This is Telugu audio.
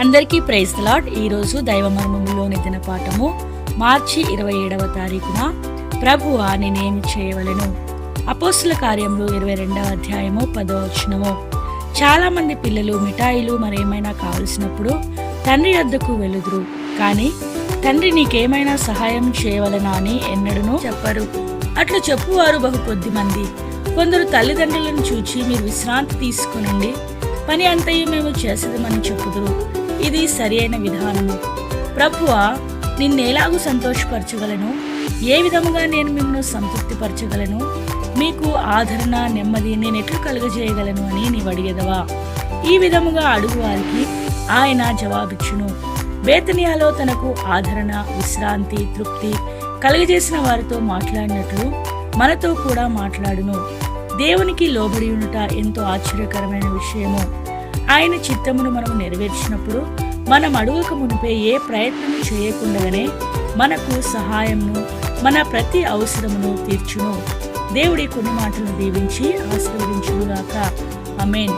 అందరికీ ప్రైజ్ లాడ్ ఈరోజు దైవ మర్మములోని దిన మార్చి ఇరవై ఏడవ తారీఖున. ప్రభువా నేనేమి చేయవలెను. అపోస్తుల కార్యంలో ఇరవై రెండవ అధ్యాయము పదో వచనము. చాలా మంది పిల్లలు మిఠాయిలు మరేమైనా కావలసినప్పుడు తండ్రి వద్దకు వెలుదురు కానీ తండ్రి నీకేమైనా సహాయం చేయవలనా అని ఎన్నడూనూ చెప్పరు. అట్లు చెప్పువారు బహు కొద్ది మంది. కొందరు తల్లిదండ్రులను చూచి మీరు విశ్రాంతి తీసుకునండి. పని అంతయు మేము చేసేదమని చెప్పుదురు. ఇది సరి అయిన విధానము. ప్రభువ నిన్నేలాగూ సంతోషపరచగలను? ఏ విధముగా నేను మిమ్మల్ని సంతృప్తిపరచగలను? మీకు ఆదరణ నెమ్మది నేను ఎట్లు కలుగజేయగలను అని నీవు అడిగేదవా? ఈ విధముగా అడుగు వారికి ఆయన జవాబిచ్చును. బేతనియాలో తనకు ఆదరణ విశ్రాంతి తృప్తి కలుగజేసిన వారితో మాట్లాడినట్లు మనతో కూడా మాట్లాడును. దేవునికి లోబడి ఉండుట ఎంతో ఆశ్చర్యకరమైన విషయము. ఆయన చిత్తమును మనం నెరవేర్చినప్పుడు మనం అడుగక మునిపే ఏ ప్రయత్నం చేయకుండానే మనకు సహాయమును మన ప్రతి అవసరమును తీర్చును. దేవుడి కొన్ని మాటలు దీవించి ఆశీర్వదించుగాక అమేన్